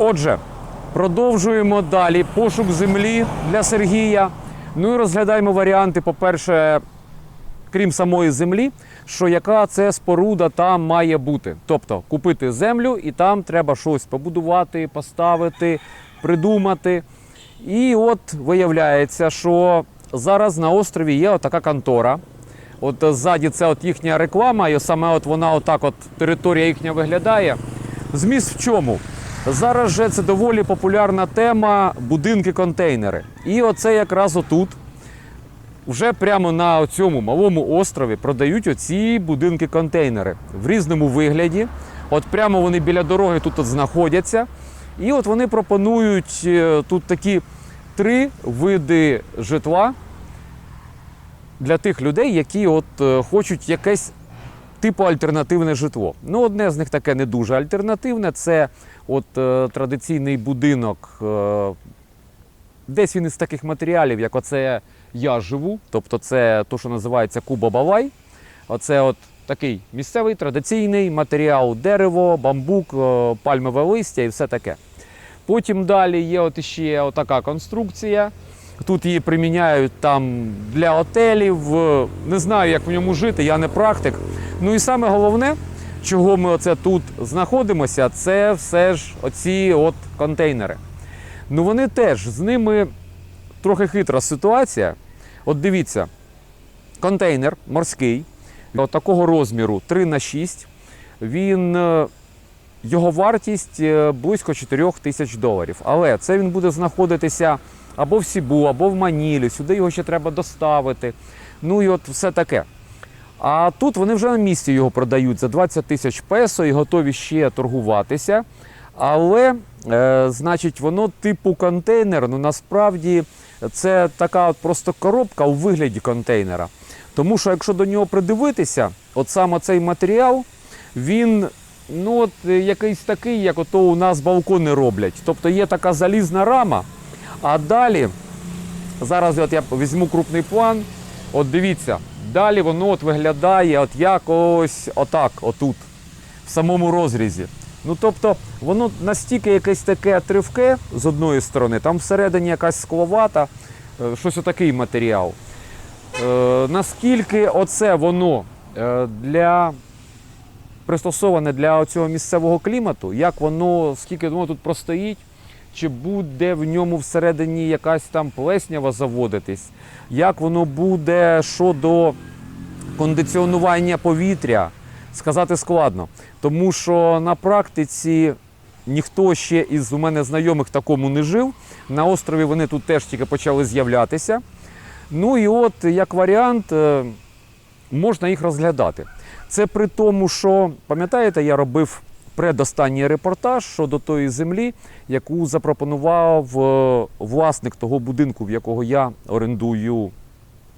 Отже, продовжуємо далі пошук землі для Сергія. Ну і розглядаємо варіанти, по-перше, крім самої землі, що яка це споруда там має бути. Тобто купити землю і там треба щось побудувати, поставити, придумати. І от виявляється, що зараз на острові є така контора. От ззаді це от їхня реклама, і саме от вона отак, от територія їхня виглядає. Зміст в чому? Зараз же це доволі популярна тема будинки-контейнери. І оце якраз отут, вже прямо на цьому малому острові продають оці будинки-контейнери в різному вигляді. От прямо вони біля дороги тут знаходяться. І от вони пропонують е, тут такі три види житла для тих людей, які от е, хочуть якесь типу альтернативне житло. Ну, одне з них таке не дуже альтернативне. Це от е, традиційний будинок. Е, десь він із таких матеріалів, як оце я живу. Тобто, це то, що називається Куба Балай. Оце от такий місцевий традиційний матеріал: дерево, бамбук, е, пальмове листя і все таке. Потім далі є от ще така конструкція. Тут її приміняють там для готелів. Е, Не знаю, як в ньому жити, я не практик. Ну і саме головне, чого ми оце тут знаходимося, це все ж оці от контейнери. Ну вони теж з ними трохи хитра ситуація. От дивіться, контейнер морський, от такого розміру 3 на 6. Він е, його вартість е, близько 4 тисяч доларів. Але це він буде знаходитися або в Сібу, або в Манілі. Сюди його ще треба доставити. Ну і от все таке. А тут вони вже на місці його продають за 20 тисяч песо і готові ще торгуватися. Але, е, значить, воно типу контейнер, ну насправді це така от просто коробка у вигляді контейнера. Тому що якщо до нього придивитися, от саме цей матеріал, він ну от якийсь такий, як ото у нас балкони роблять. Тобто є така залізна рама, а далі, зараз от я візьму крупний план, от дивіться, далі воно от виглядає от якось отак, отут, в самому розрізі. Ну тобто, воно настільки якесь таке тривке з одної сторони, там всередині якась скловата, е, щось отакий матеріал. Е, наскільки оце воно е, для пристосоване для цього місцевого клімату, як воно, скільки воно тут простоїть, чи буде в ньому всередині якась там плеснява заводитись, як воно буде щодо кондиціонування повітря, сказати складно. Тому що на практиці ніхто ще із у мене знайомих такому не жив. На острові вони тут теж тільки почали з'являтися. Ну і от як варіант е, можна їх розглядати. Це при тому, що пам'ятаєте, я робив предостанній репортаж щодо тої землі, яку запропонував е, власник того будинку, в якого я орендую,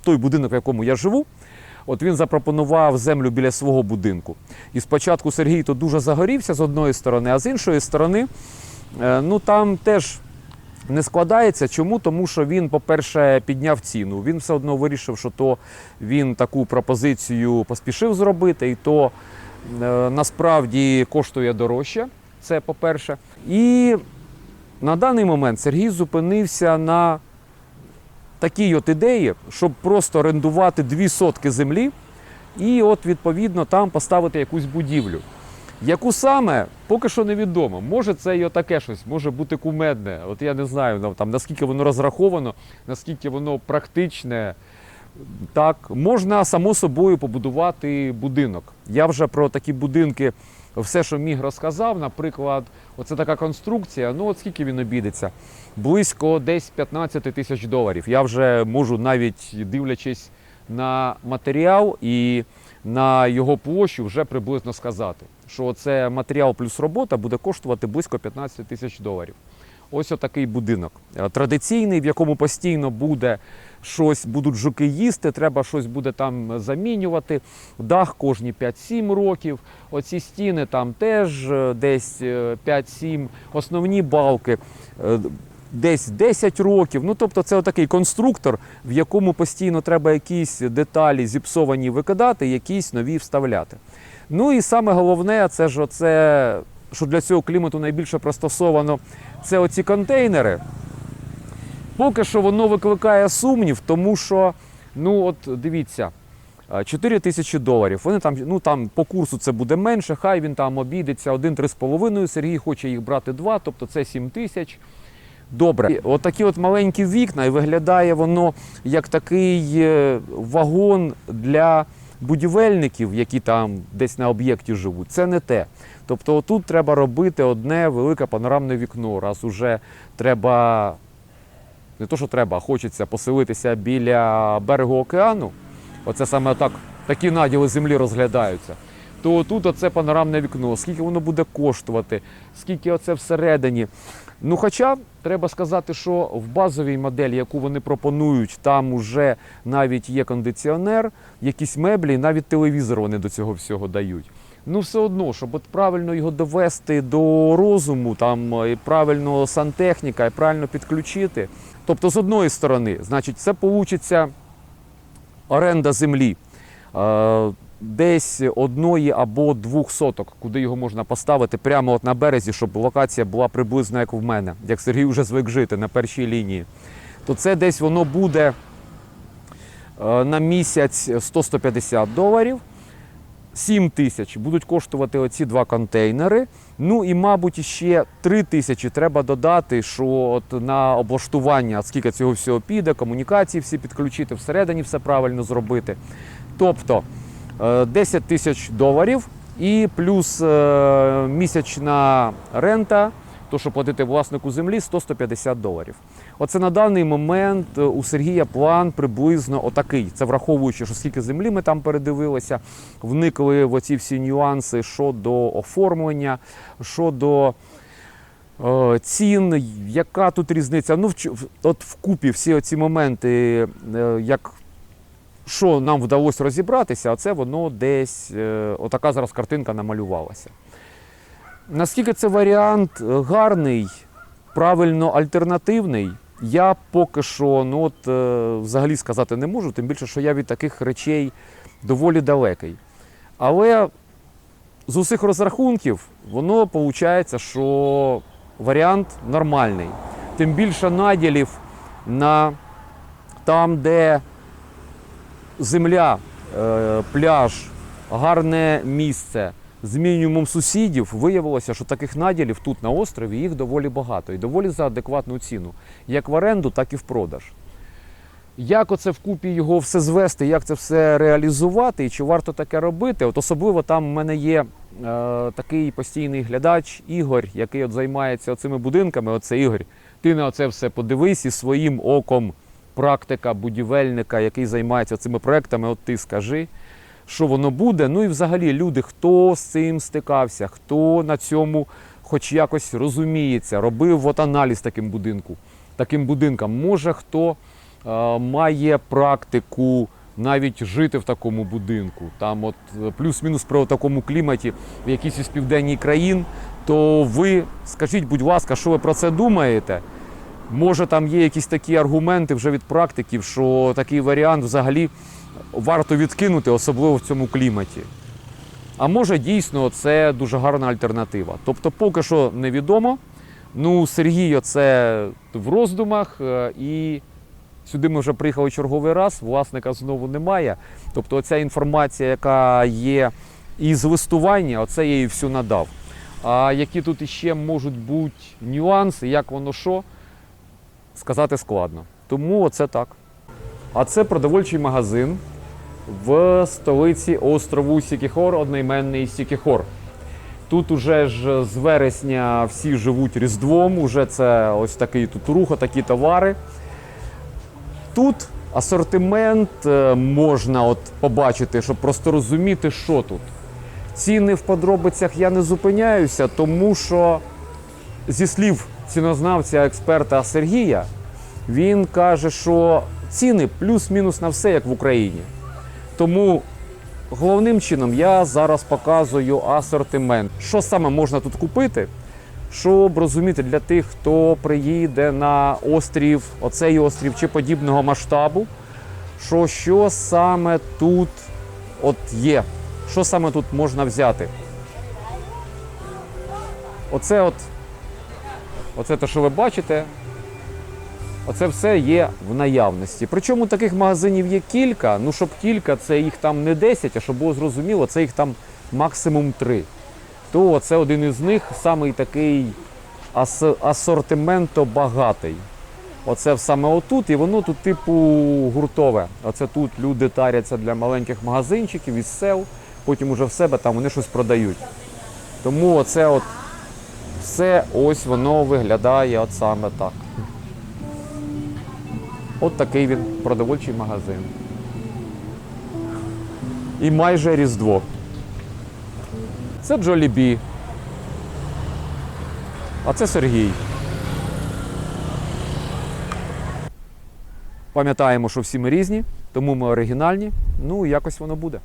той будинок, в якому я живу. От він запропонував землю біля свого будинку. І спочатку Сергій то дуже загорівся з одної сторони, а з іншої сторони, е, ну там теж не складається. Чому? Тому що він, по-перше, підняв ціну. Він все одно вирішив, що то він таку пропозицію поспішив зробити, і то насправді коштує дорожче. Це по-перше. І на даний момент Сергій зупинився на такій от ідеї, щоб просто орендувати дві сотки землі і от відповідно там поставити якусь будівлю. Яку саме, поки що невідомо. Може, це і отаке щось, може бути кумедне. От я не знаю, там, наскільки воно розраховано, наскільки воно практичне. Так, можна само собою побудувати будинок. Я вже про такі будинки все, що міг, розказав. Наприклад, оце така конструкція. Ну, от скільки він обійдеться? Близько десь 15 тисяч доларів. Я вже можу навіть дивлячись на матеріал і на його площу вже приблизно сказати, що це матеріал плюс робота буде коштувати близько 15 тисяч доларів. Ось отакий будинок. Е, Традиційний, в якому постійно буде щось, будуть жуки їсти, треба щось буде там замінювати. Дах кожні 5-7 років. Оці стіни там теж е, десь е, 5-7. Основні балки е, десь 10 років. Ну тобто, це отакий конструктор, в якому постійно треба якісь деталі зіпсовані викидати, якісь нові вставляти. Ну і саме головне, це ж оце, що для цього клімату найбільше пристосовано, це оці контейнери. Поки що воно викликає сумнів, тому що, ну от дивіться, 4 тисячі доларів. Вони там, ну там по курсу це буде менше, хай він там обійдеться 1-3,5. Сергій хоче їх брати 2, тобто це 7 тисяч. Добре, отакі от маленькі вікна, і виглядає воно як такий е, вагон для будівельників, які там десь на об'єкті живуть. Це не те. Тобто, тут треба робити одне велике панорамне вікно, раз уже треба не то, що треба, а хочеться поселитися біля берегу океану. Оце саме так, такі наділи землі розглядаються. То тут оце панорамне вікно, скільки воно буде коштувати, скільки оце всередині. Ну, хоча треба сказати, що в базовій моделі, яку вони пропонують, там уже навіть є кондиціонер, якісь меблі, навіть телевізор вони до цього всього дають. Ну, все одно, щоб от правильно його довести до розуму, там і правильно сантехніка, і правильно підключити. Тобто, з одної сторони, значить, це получиться оренда землі е, десь одної або двох соток, куди його можна поставити прямо от на березі, щоб локація була приблизно як в мене, як Сергій вже звик жити на першій лінії. То це десь воно буде е, на місяць 100-150 доларів. 7 тисяч будуть коштувати оці два контейнери. Ну і, мабуть, ще 3 тисячі треба додати, що от на облаштування, скільки цього всього піде, комунікації всі підключити, всередині все правильно зробити. Тобто е, 10 тисяч доларів і плюс е, місячна рента, то що платити власнику землі 100-150 доларів. Оце на даний момент е, у Сергія план приблизно отакий. Це враховуючи, що скільки землі ми там передивилися, вникли в оці всі нюанси щодо оформлення, щодо е, цін, яка тут різниця. Ну, от вкупі всі оці моменти, е, як що нам вдалося розібратися, а це воно десь е, отака зараз картинка намалювалася. Наскільки це варіант гарний, правильно альтернативний, я поки що ну от, е, взагалі сказати не можу, тим більше, що я від таких речей доволі далекий. Але з усіх розрахунків воно виходить, що варіант нормальний. Тим більше наділів на там, де земля, е, пляж, гарне місце з мінімумом сусідів, виявилося, що таких наділів тут на острові їх доволі багато і доволі за адекватну ціну, як в оренду, так і в продаж. Як оце вкупі його все звести, як це все реалізувати, і чи варто таке робити? От особливо там в мене є е, такий постійний глядач Ігор, який от займається цими будинками. Оце Ігор. Ти на це все подивись і своїм оком практика будівельника, який займається цими проектами, от ти скажи, що воно буде. Ну і взагалі люди, хто з цим стикався, хто на цьому хоч якось розуміється, робив от аналіз таким будинку, таким будинкам. Може хто е, має практику навіть жити в такому будинку, там от е, плюс-мінус при такому кліматі в якійсь із південній країн, то ви скажіть, будь ласка, що ви про це думаєте? Може, там є якісь такі аргументи вже від практиків, що такий варіант взагалі варто відкинути, особливо в цьому кліматі. А може, дійсно, це дуже гарна альтернатива. Тобто, поки що невідомо. Ну, Сергій це в роздумах, е, і сюди ми вже приїхали черговий раз, власника знову немає. Тобто, оця інформація, яка є із листування, оце я їй всю надав. А які тут іще можуть бути нюанси, як воно що, сказати складно. Тому оце так. А це продовольчий магазин в столиці острову Сікіхор, одноіменний Сікіхор. Тут уже ж з вересня всі живуть Різдвом, уже це ось такий тут рух, такі товари. Тут асортимент е, можна от побачити, щоб просто розуміти, що тут. Ціни в подробицях я не зупиняюся, тому що зі слів цінознавця експерта Сергія, він каже, що ціни плюс-мінус на все, як в Україні. Тому головним чином я зараз показую асортимент. Що саме можна тут купити, щоб розуміти для тих, хто приїде на острів, оцей острів чи подібного масштабу, що, що саме тут от є, що саме тут можна взяти. Оце от, оце те, що ви бачите, Оце все є в наявності. Причому таких магазинів є кілька. Ну, щоб кілька, це їх там не 10, а щоб було зрозуміло, це їх там максимум 3. То це один із них, самий такий ас- асортименто багатий. Оце саме отут, і воно тут, типу, гуртове. Оце тут люди таряться для маленьких магазинчиків із сел, потім уже в себе там вони щось продають. Тому оце от все ось воно виглядає от саме так. От такий він продовольчий магазин. І майже Різдво. Це Джолібі. А це Сергій. Пам'ятаємо, що всі ми різні, тому ми оригінальні. Ну, якось воно буде.